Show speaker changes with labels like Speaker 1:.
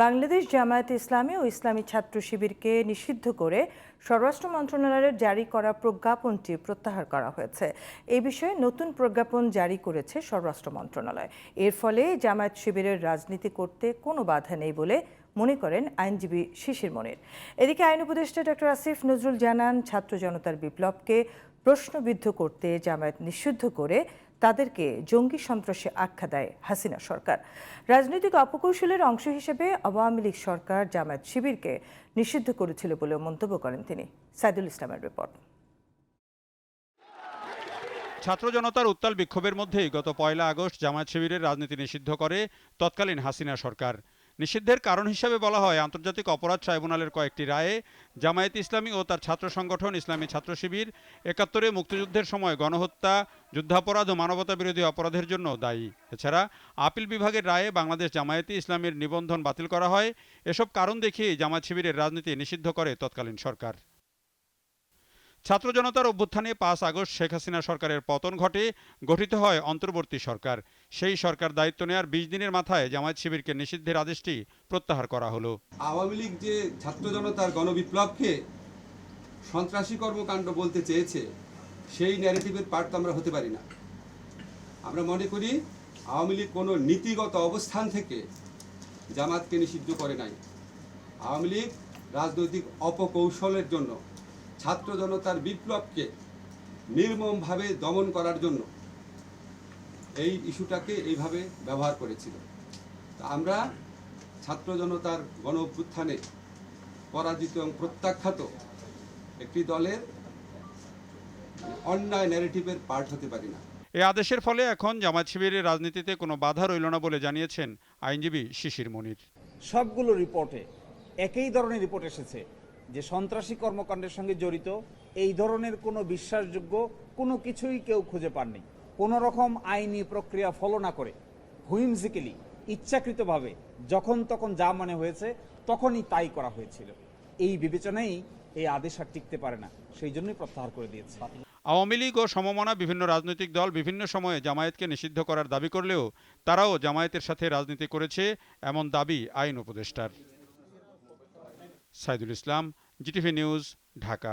Speaker 1: বাংলাদেশ জামায়াত ইসলামী ও ইসলামী ছাত্র শিবিরকে নিষিদ্ধ করে স্বরাষ্ট্র মন্ত্রণালয়ের জারি করা প্রজ্ঞাপনটি প্রত্যাহার করা হয়েছে। এই বিষয়ে নতুন প্রজ্ঞাপন জারি করেছে স্বরাষ্ট্র মন্ত্রণালয়। এর ফলে জামায়াত শিবিরের রাজনীতি করতে কোনো বাধা নেই বলে মনে করেন আইনজীবী শিশির মনির। এদিকে আইন উপদেষ্টা ডক্টর আসিফ নজরুল জানান, ছাত্র জনতার বিপ্লবকে প্রশ্নবিদ্ধ করতে জামায়াত নিষিদ্ধ করে তাদেরকে জঙ্গি সন্ত্রাসে আখ্যা দেয় হাসিনা সরকার। রাজনৈতিক অপকৌশলের অংশ হিসেবে আওয়ামী লীগ সরকার জামায়াত শিবিরকে নিষিদ্ধ করেছিল বলেও মন্তব্য করেন তিনি। সাইদুল ইসলামের রিপোর্ট।
Speaker 2: ছাত্র জনতার উত্তাল বিক্ষোভের মধ্যেই গত পয়লা আগস্ট জামায়াত শিবিরের রাজনীতি নিষিদ্ধ করে তৎকালীন হাসিনা সরকার। নিষিদ্ধের কারণ হিসাবে বলা হয়, আন্তর্জাতিক অপরাধ ট্রাইব্যুনালের কয়েকটি রায়ে জামায়াত ইসলামী ও তার ছাত্র সংগঠন ইসলামী ছাত্র শিবির একাত্তরে মুক্তিযুদ্ধের সময় গণহত্যা, যুদ্ধাপরাধ ও মানবতা বিরোধী অপরাধের জন্য দায়ী। এছাড়া আপিল বিভাগের রায়ে বাংলাদেশ জামায়াতে ইসলামের নিবন্ধন বাতিল করা হয়। এসব কারণ দেখিয়ে জামায়াত শিবিরের রাজনীতি নিষিদ্ধ করে তৎকালীন সরকার। ছাত্র জনতার অভ্যুত্থানে পাঁচ আগস্ট শেখ হাসিনা সরকারের পতন ঘটে, গঠিত হয় অন্তর্বর্তী সরকার। সেই সরকার দায়িত্ব নেওয়ার বিশ দিনের মাথায় জামায়াত শিবিরকে নিষিদ্ধের আদেশটি প্রত্যাহার করা হলো।
Speaker 3: আওয়ামী লীগ যে ছাত্র জনতার গণবিপ্লবকে সন্ত্রাসী কর্মকাণ্ড বলতে চেয়েছে, সেই ন্যারেটিভের পার্ট তো আমরা হতে পারি না। আমরা মনে করি, আওয়ামী লীগ কোনো নীতিগত অবস্থান থেকে জামাতকে নিষিদ্ধ করে নাই। আওয়ামী লীগ রাজনৈতিক অপকৌশলের জন্য ছাত্র জনতার বিপ্লবকে নির্মমভাবে দমন করার জন্য এই ইস্যুটাকে এইভাবে ব্যবহার করেছিল। তা আমরা ছাত্র জনতার গণ অভ্যুত্থানে পরাজিত এবং প্রত্যাখ্যাত একটি দলের অন্যায় ন্যারেটিভের পার্ট হতে পারি না।
Speaker 2: এই আদেশের ফলে এখন জামায়াত শিবিরের রাজনীতিতে কোনো বাধা রইল না বলে জানিয়েছেন আইনজীবী শিশির মনির।
Speaker 4: সবগুলো রিপোর্টে একই ধরনের রিপোর্ট এসেছে। যে সন্ত্রাসী কর্মকাণ্ডের সঙ্গে জড়িত, এই ধরনের কোনো বিশ্বাসযোগ্য কোনো কিছুই কেউ খুঁজে পাননি। কোনো রকম আইনি প্রক্রিয়া ফলো না করে হুইমজিক্যালি ইচ্ছাকৃতভাবে, যখন তখন যা মনে হয়েছে, তখনই তাই করা হয়েছিল। এই বিবেচনাই এই আদেশ আর টিকতে পারে না, সেই জন্যই প্রত্যাহার করে দিয়েছে।
Speaker 2: আওয়ামী লীগ ও সমমনা বিভিন্ন রাজনৈতিক দল বিভিন্ন সময়ে জামায়াতকে নিষিদ্ধ করার দাবি করলেও তারাও জামায়াতের সাথে রাজনীতি করেছে, এমন দাবি আইন উপদেষ্টার। Saidul Islam GTV news Dhaka.